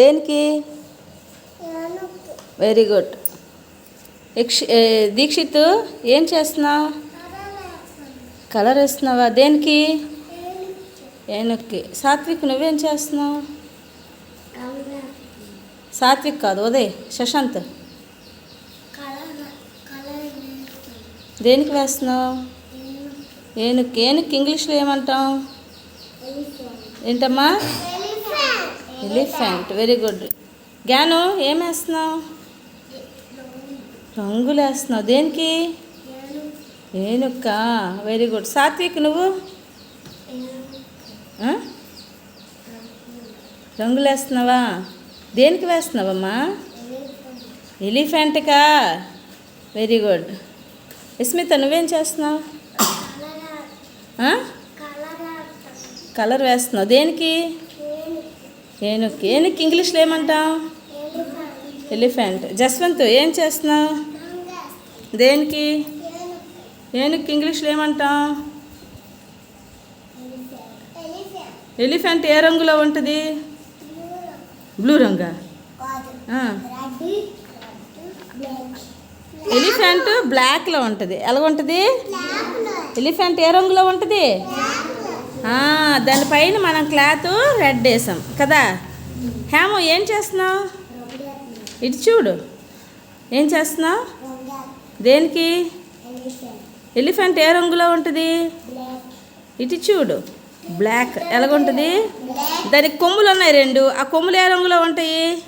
దేనికి? Very good Dixit ఏం చేస్తున్నావు? కలర్ వేస్తున్నావా దేనికి? ఏనుక్కి. సాత్విక్ నువ్వేం చేస్తున్నావు? సాత్విక్ కాదు ఉదయ్ శశాంత్. దేనికి వేస్తున్నావు? ఏనుక్కి. ఏనుక్కి ఇంగ్లీష్లో ఏమంటాం? ఏంటమ్మా? ఎలిఫెంట్. వెరీ గుడ్ జ్ఞాను ఏం వేస్తున్నావు? రంగులు వేస్తున్నావు. దేనికి? ఏనుక్క వెరీ గుడ్ సాత్విక్ నువ్వు? రంగులు వేస్తున్నావా? దేనికి వేస్తున్నావమ్మా? ఎలిఫెంట్కా? వెరీ గుడ్ విస్మిత నువ్వేం చేస్తున్నావు? కలర్ వేస్తున్నావు. దేనికి? ఏనుక్కి ఏనుక్కి ఇంగ్లీష్లో ఏమంటాం ఎలిఫెంట్. జస్వంత్ ఏం చేస్తున్నావు దేనికి? ఏనుక్కి ఇంగ్లీష్లో ఏమంటాం ఎలిఫెంట్ ఏ రంగులో ఉంటుంది? బ్లూ రంగా? ఎలిఫెంట్ బ్లాక్లో ఉంటుంది. ఎలా ఉంటుంది ఎలిఫెంట్ ఏ రంగులో ఉంటుంది? దానిపైన మనం క్లాత్ రెడ్ వేసాం కదా? హేమో ఏం చేస్తున్నావు? ఇటు చూడు. ఏం చేస్తున్నావు? దేనికి? ఎలిఫెంట్ ఏ రంగులో ఉంటుంది? ఇటు చూడు. బ్లాక్. ఎలాగుంటుంది? దానికి కొమ్ములు ఉన్నాయి రెండు. ఆ కొమ్ములు ఏ రంగులో ఉంటాయి?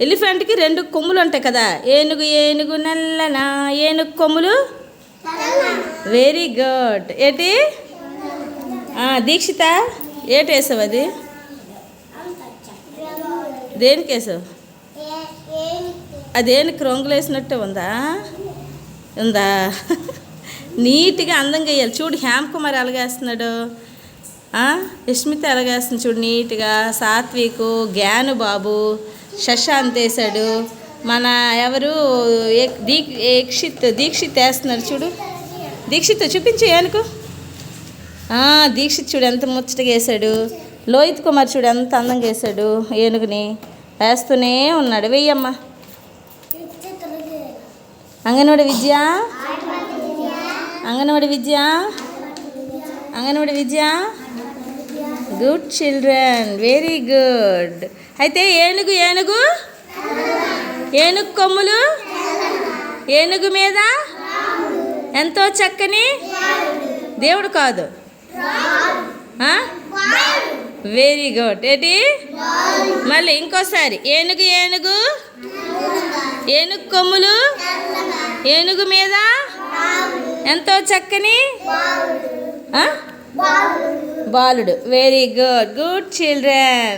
ఎలిఫెంట్కి రెండు కొమ్ములు ఉంటాయి కదా? ఏనుగు ఏనుగు నల్లనా? ఏనుగు కొమ్ములు? వెరీ గుడ్ ఏంటి? దీక్షిత ఏటి వేసావు అది? దేనికి వేసావు? అదేనికి రంగులు వేసినట్టే ఉందా? ఉందా? నీట్గా అందంగా వేయాలి. చూడు హ్యామ్ కుమార్ ఎలాగేస్తున్నాడు యష్మిత ఎలాగేస్తుంది చూడు నీట్గా. సాత్వికు జ్ఞాను బాబు శశాంత్ వేసాడు మన ఎవరు? దీక్ దీక్షిత్ దీక్షిత్ వేస్తున్నారు చూడు. దీక్షిత్ చూపించు ఏనుకో. దీక్షిత్ చూడు ఎంత ముచ్చటగా వేసాడు లోహిత్ కుమార్ చూడు ఎంత అందంగా వేసాడు ఏనుగుని వేస్తూనే ఉన్నాడు. వెయ్యమ్మ. అంగన్వాడి విద్య? అంగన్వాడి విద్య? అంగన్వాడి విద్య? గుడ్ చిల్డ్రన్ వెరీ గుడ్ అయితే ఏనుగు ఏనుగు? ఏనుగు కొమ్ములు? ఏనుగు మీద? ఎంతో చక్కని? దేవుడు కాదు. వెరీ గుడ్ ఏంటి? మళ్ళీ ఇంకోసారి. ఏనుగు ఏనుగు? ఏనుగు కొమ్ములు? ఏనుగు మీద? ఎంతో చక్కని? బాలుడు. Very good good children